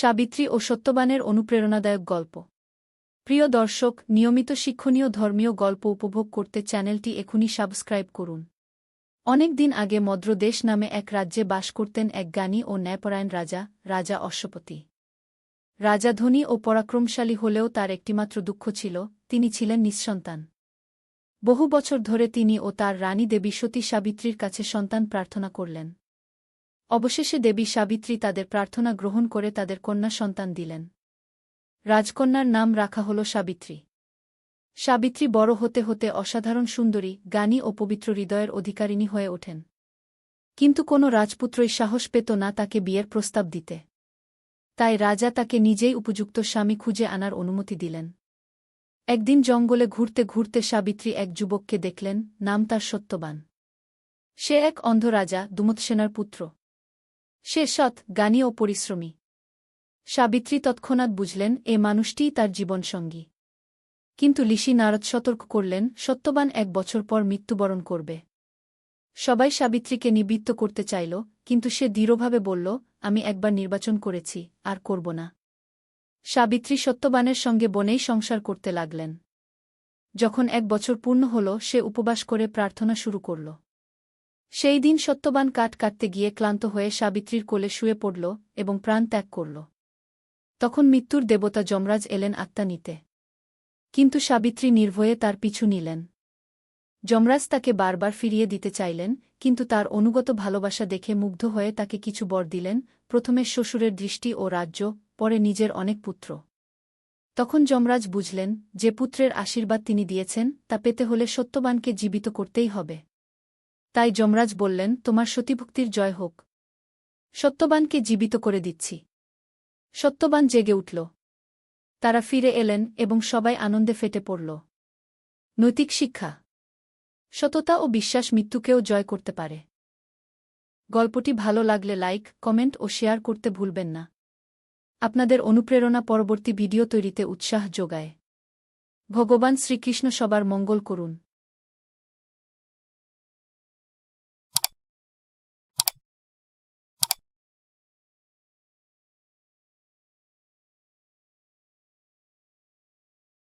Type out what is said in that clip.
সাবিত্রী ও সত্যবানের অনুপ্রেরণাদায়ক গল্প। প্রিয় দর্শক, নিয়মিত শিক্ষণীয় ধর্মীয় গল্প উপভোগ করতে চ্যানেলটি এখনই সাবস্ক্রাইব করুন। অনেক দিন আগে মদ্রদেশ নামে এক রাজ্যে বাস করতেন এক জ্ঞানী ও ন্যায়পরায়ণ রাজা রাজা অশ্বপতি। রাজা ধনী ও পরাক্রমশালী হলেও তার একটিমাত্র দুঃখ ছিল, তিনি ছিলেন নিঃসন্তান। বহু বছর ধরে তিনি ও তার রানী দেবী সতী সাবিত্রীর কাছে সন্তান প্রার্থনা করলেন। অবশেষে দেবী সাবিত্রী তাদের প্রার্থনা গ্রহণ করে তাদের কন্যা সন্তান দিলেন। রাজকন্যার নাম রাখা হল সাবিত্রী। সাবিত্রী বড় হতে হতে অসাধারণ সুন্দরী, জ্ঞানী ও পবিত্র হৃদয়ের অধিকারিণী হয়ে ওঠেন। কিন্তু কোনো রাজপুত্রই সাহস পেত না তাকে বিয়ের প্রস্তাব দিতে। তাই রাজা তাকে নিজেই উপযুক্ত স্বামী খুঁজে আনার অনুমতি দিলেন। একদিন জঙ্গলে ঘুরতে ঘুরতে সাবিত্রী এক যুবককে দেখলেন, নাম তার সত্যবান। সে এক অন্ধ রাজা দুমৎসেনার পুত্র। সে সৎ, জ্ঞানী ও পরিশ্রমী। সাবিত্রী তৎক্ষণাৎ বুঝলেন, এ মানুষটিই তার জীবনসঙ্গী। কিন্তু লিসি নারদ সতর্ক করলেন, সত্যবান এক বছর পর মৃত্যুবরণ করবে। সবাই সাবিত্রীকে নিবৃত্ত করতে চাইল, কিন্তু সে দৃঢ়ভাবে বলল, আমি একবার নির্বাচন করেছি, আর করব না। সাবিত্রী সত্যবানের সঙ্গে বনেই সংসার করতে লাগলেন। যখন এক বছর পূর্ণ হল, সে উপবাস করে প্রার্থনা শুরু করল। সেই দিন সত্যবান কাঠ কাটতে গিয়ে ক্লান্ত হয়ে সাবিত্রীর কোলে শুয়ে পড়ল এবং প্রাণ ত্যাগ করল। তখন মৃত্যুর দেবতা যমরাজ এলেন আত্মা নিতে। কিন্তু সাবিত্রী নির্ভয়ে তার পিছু নিলেন। যমরাজ তাকে বারবার ফিরিয়ে দিতে চাইলেন, কিন্তু তার অনুগত ভালোবাসা দেখে মুগ্ধ হয়ে তাকে কিছু বর দিলেন, প্রথমে শ্বশুরের দৃষ্টি ও রাজ্য, পরে নিজের অনেক পুত্র। তখন যমরাজ বুঝলেন, যে পুত্রের আশীর্বাদ তিনি দিয়েছেন, তা পেতে হলে সত্যবানকে জীবিত করতেই হবে। তাই যমরাজ বললেন, তোমার সতীভুক্তির জয় হোক। সত্যবানকে জীবিত করে দিচ্ছি। সত্যবান জেগে উঠল। তারা ফিরে এলেন এবং সবাই আনন্দে ফেটে পড়ল। নৈতিক শিক্ষা। সততা ও বিশ্বাস মৃত্যুকেও জয় করতে পারে। গল্পটি ভালো লাগলে লাইক, কমেন্ট ও শেয়ার করতে ভুলবেন না। আপনাদের অনুপ্রেরণা পরবর্তী ভিডিও তৈরিতে উৎসাহ যোগায়। ভগবান শ্রীকৃষ্ণ সবার মঙ্গল করুন।